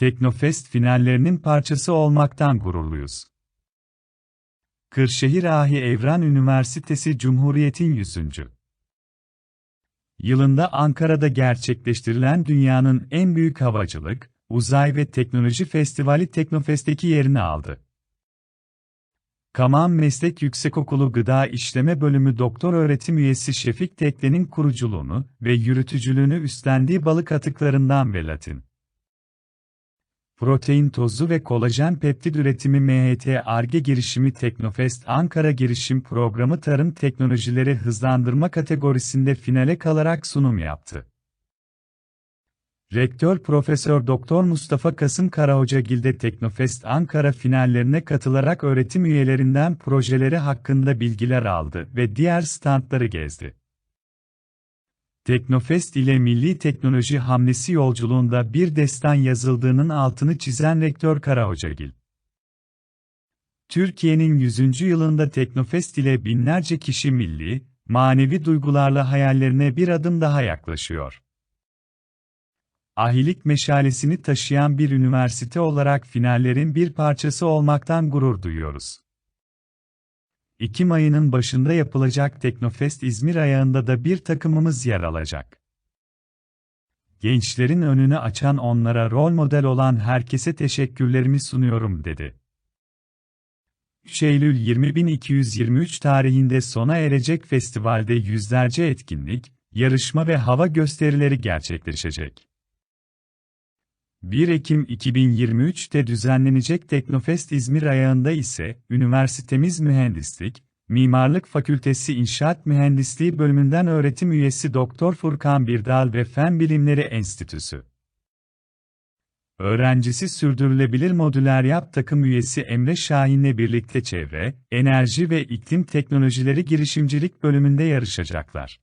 Teknofest finallerinin parçası olmaktan gururluyuz. Kırşehir Ahi Evran Üniversitesi Cumhuriyet'in 100. yılında Ankara'da gerçekleştirilen dünyanın en büyük havacılık, uzay ve teknoloji festivali Teknofest'teki yerini aldı. Kaman Meslek Yüksekokulu Gıda İşleme Bölümü Doktor Öğretim Üyesi Şefik Tekle'nin kuruculuğunu ve yürütücülüğünü üstlendiği balık atıklarından ve Latin. Protein tozu ve kolajen peptid üretimi MHT ARGE girişimi Teknofest Ankara Girişim Programı Tarım Teknolojileri Hızlandırma kategorisinde finale kalarak sunum yaptı. Rektör Profesör Doktor Mustafa Kasım Karahocagil'de Teknofest Ankara finallerine katılarak öğretim üyelerinden projeleri hakkında bilgiler aldı ve diğer standları gezdi. Teknofest ile milli teknoloji hamlesi yolculuğunda bir destan yazıldığının altını çizen Rektör Karahocagil. Türkiye'nin 100. yılında Teknofest ile binlerce kişi milli, manevi duygularla hayallerine bir adım daha yaklaşıyor. Ahilik meşalesini taşıyan bir üniversite olarak finallerin bir parçası olmaktan gurur duyuyoruz. Ekim ayının başında yapılacak Teknofest İzmir ayağında da bir takımımız yer alacak. Gençlerin önünü açan onlara rol model olan herkese teşekkürlerimi sunuyorum dedi. 3 Eylül 20223 tarihinde sona erecek festivalde yüzlerce etkinlik, yarışma ve hava gösterileri gerçekleşecek. 1 Ekim 2023'te düzenlenecek Teknofest İzmir ayağında ise, üniversitemiz Mühendislik, Mimarlık Fakültesi İnşaat Mühendisliği bölümünden öğretim üyesi Doktor Furkan Birdal ve Fen Bilimleri Enstitüsü. Öğrencisi Sürdürülebilir Modüler Yap takım üyesi Emre Şahin'le birlikte çevre, enerji ve iklim teknolojileri girişimcilik bölümünde yarışacaklar.